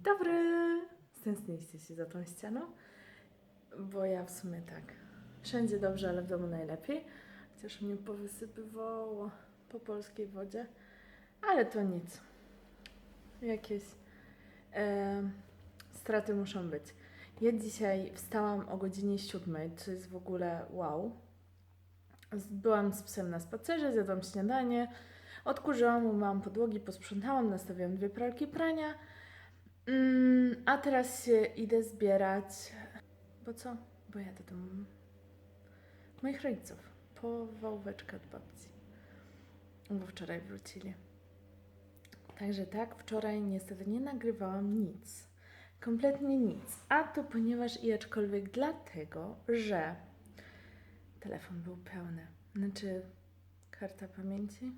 dobry! Stęskniliście się za tą ścianą? Bo ja w sumie tak. Wszędzie dobrze, ale w domu najlepiej. Chociaż mnie powysypywało po polskiej wodzie. Ale to nic. Jakieś e, straty muszą być. Ja dzisiaj wstałam o godzinie siódmej, co jest w ogóle wow. Byłam z psem na spacerze, zjadłam śniadanie, odkurzyłam, umyłam podłogi, posprzątałam, nastawiłam dwie pralki prania. Mm, a teraz się idę zbierać. Bo co? Bo jadę do m- moich rodziców. Po wałóweczkę od babci. Bo wczoraj wrócili. Także tak, wczoraj niestety nie nagrywałam nic. Kompletnie nic. A to ponieważ i aczkolwiek dlatego, że telefon był pełny. Znaczy, karta pamięci?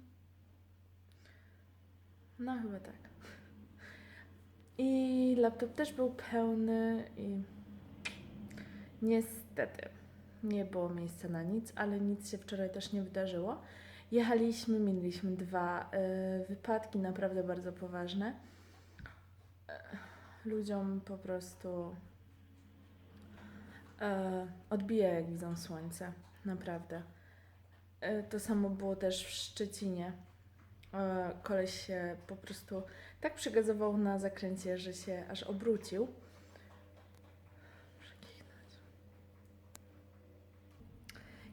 No, chyba tak. I laptop też był pełny i niestety nie było miejsca na nic, ale nic się wczoraj też nie wydarzyło. Jechaliśmy, mieliśmy dwa y, wypadki naprawdę bardzo poważne. E, Ludziom po prostu e, odbija jak widzą słońce, naprawdę. E, to samo było też w Szczecinie. E, koleś się po prostu tak przygazował na zakręcie, że się aż obrócił.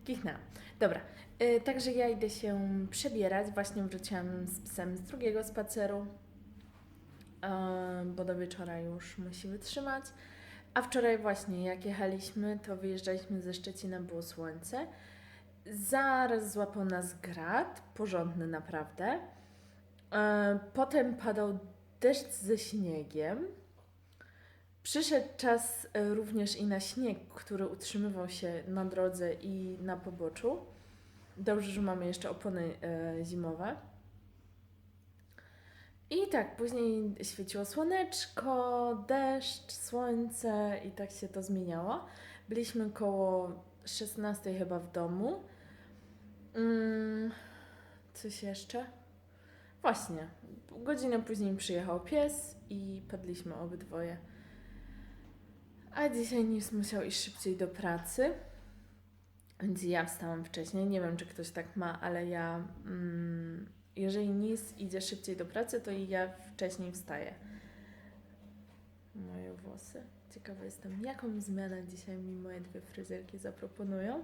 Kichnęłam. Dobra, y, także ja idę się przebierać. Właśnie wróciłam z psem z drugiego spaceru, y, bo do wieczora już musi wytrzymać. A wczoraj właśnie jak jechaliśmy, to wyjeżdżaliśmy ze Szczecina, było słońce. Zaraz złapał nas grad, porządny naprawdę. E, Potem padał deszcz ze śniegiem. Przyszedł czas e, również i na śnieg, który utrzymywał się na drodze i na poboczu. Dobrze, że mamy jeszcze opony e, zimowe. I tak, później świeciło słoneczko, deszcz, słońce i tak się to zmieniało. Byliśmy koło 16 chyba w domu. Mm, coś jeszcze? Właśnie. Godzinę później przyjechał pies i padliśmy obydwoje. A dzisiaj Nis musiał iść szybciej do pracy. Więc ja wstałam wcześniej. Nie wiem, czy ktoś tak ma, ale ja. Mm, jeżeli Nis idzie szybciej do pracy, to i ja wcześniej wstaję. Moje włosy. Ciekawa jestem, jaką zmianę dzisiaj mi moje dwie fryzjerki zaproponują.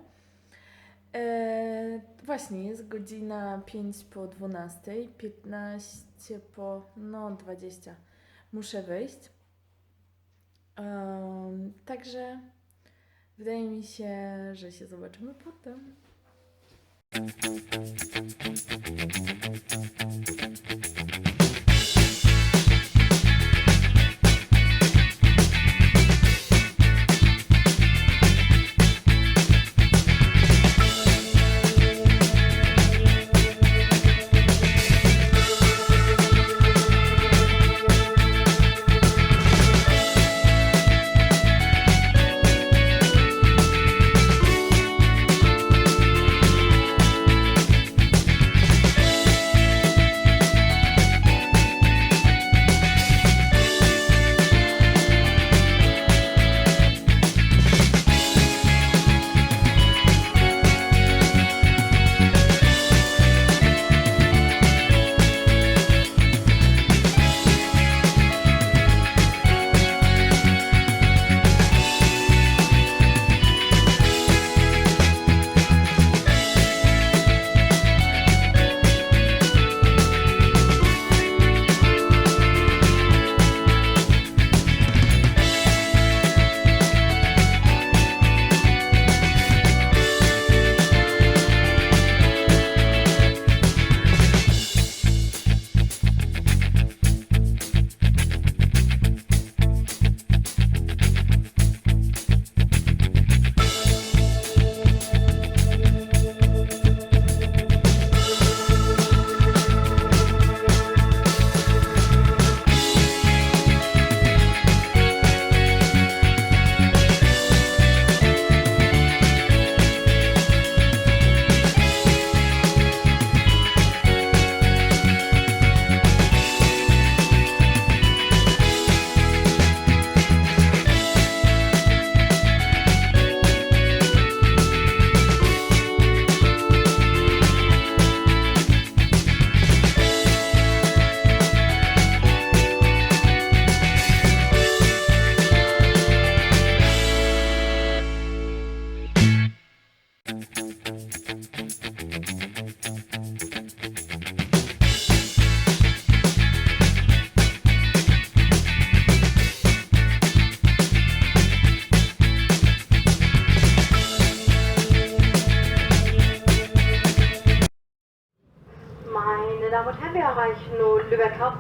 E, właśnie, jest godzina 5 po 12, 15 po, no 20. Muszę wyjść. Em, także wydaje mi się, że się zobaczymy potem.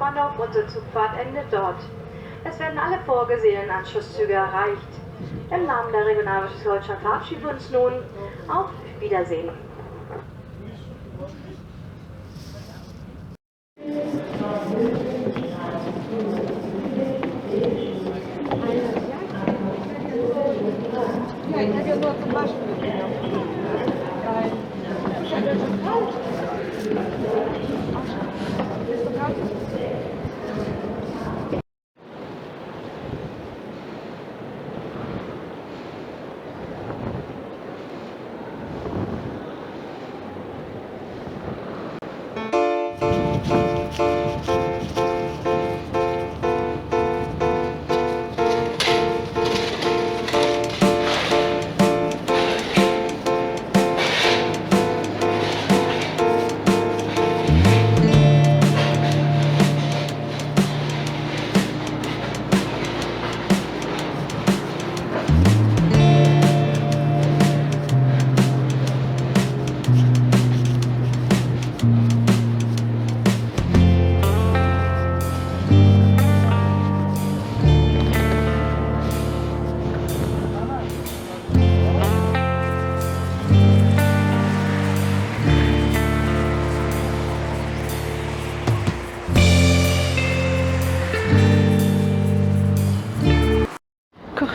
Hauptbahnhof. Unsere Zugfahrt endet dort. Es werden alle vorgesehenen Anschlusszüge erreicht. Im Namen der Deutschland verabschieden wir uns nun. Auf Wiedersehen.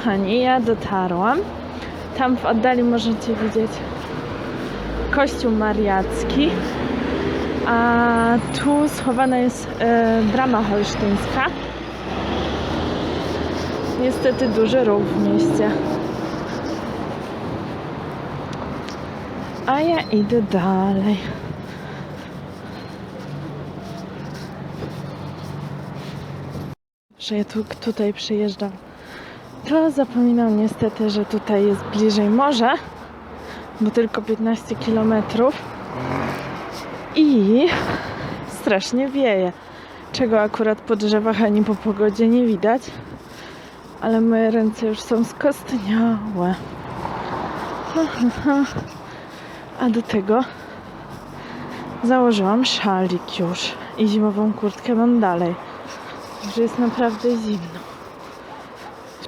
Kochani, ja dotarłam. Tam w oddali możecie widzieć kościół mariacki. A tu schowana jest e, brama holsztyńska. Niestety duży ruch w mieście. A ja idę dalej. Że ja tu, tutaj przyjeżdżam to zapominam niestety, że tutaj jest bliżej morze, bo tylko 15 km i strasznie wieje, czego akurat po drzewach ani po pogodzie nie widać, ale moje ręce już są skostniałe. A do tego założyłam szalik już i zimową kurtkę mam dalej, że jest naprawdę zimno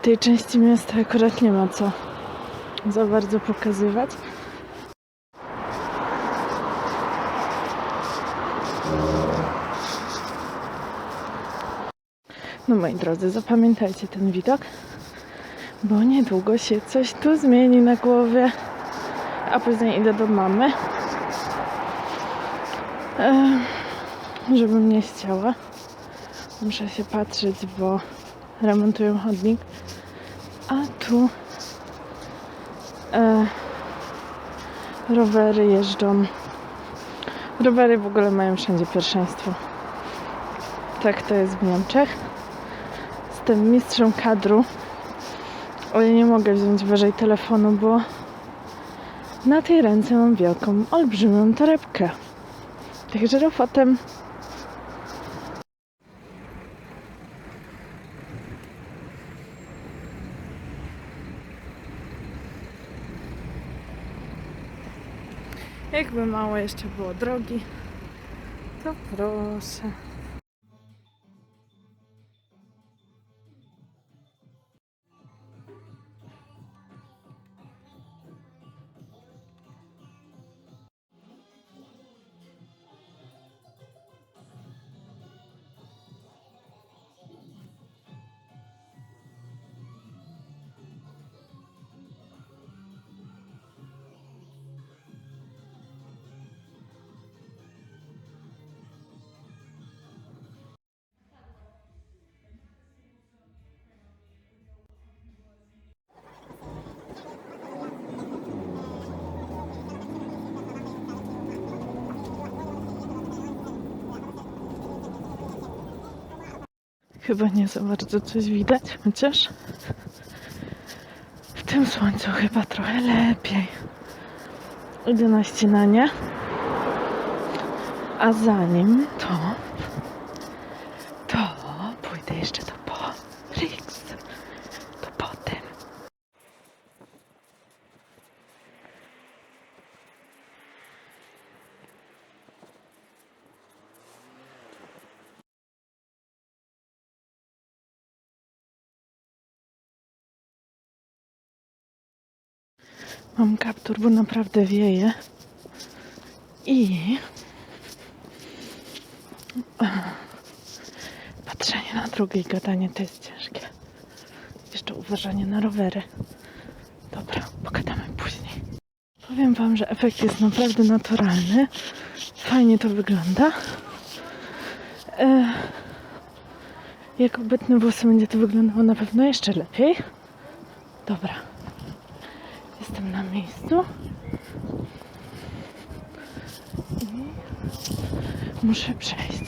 tej części miasta akurat nie ma co za bardzo pokazywać. No moi drodzy, zapamiętajcie ten widok, bo niedługo się coś tu zmieni na głowie, a później idę do mamy, e, żebym nie chciała. Muszę się patrzeć, bo remontują chodnik. A tu e, rowery jeżdżą. Rowery w ogóle mają wszędzie pierwszeństwo. Tak to jest w Niemczech. Jestem mistrzem kadru. Ale nie mogę wziąć wyżej telefonu, bo na tej ręce mam wielką, olbrzymią torebkę. Także rofotem Jakby mało jeszcze było drogi, to proszę. Chyba nie za bardzo coś widać, chociaż w tym słońcu chyba trochę lepiej. Idę na ścinanie. A zanim to Mam kaptur, bo naprawdę wieje. I patrzenie na drugie i gadanie to jest ciężkie. Jeszcze uważanie na rowery. Dobra, pogadamy później. Powiem Wam, że efekt jest naprawdę naturalny. Fajnie to wygląda. E, jak obetne włosy będzie to wyglądało na pewno jeszcze lepiej. Dobra. Jestem na miejscu. I muszę przejść.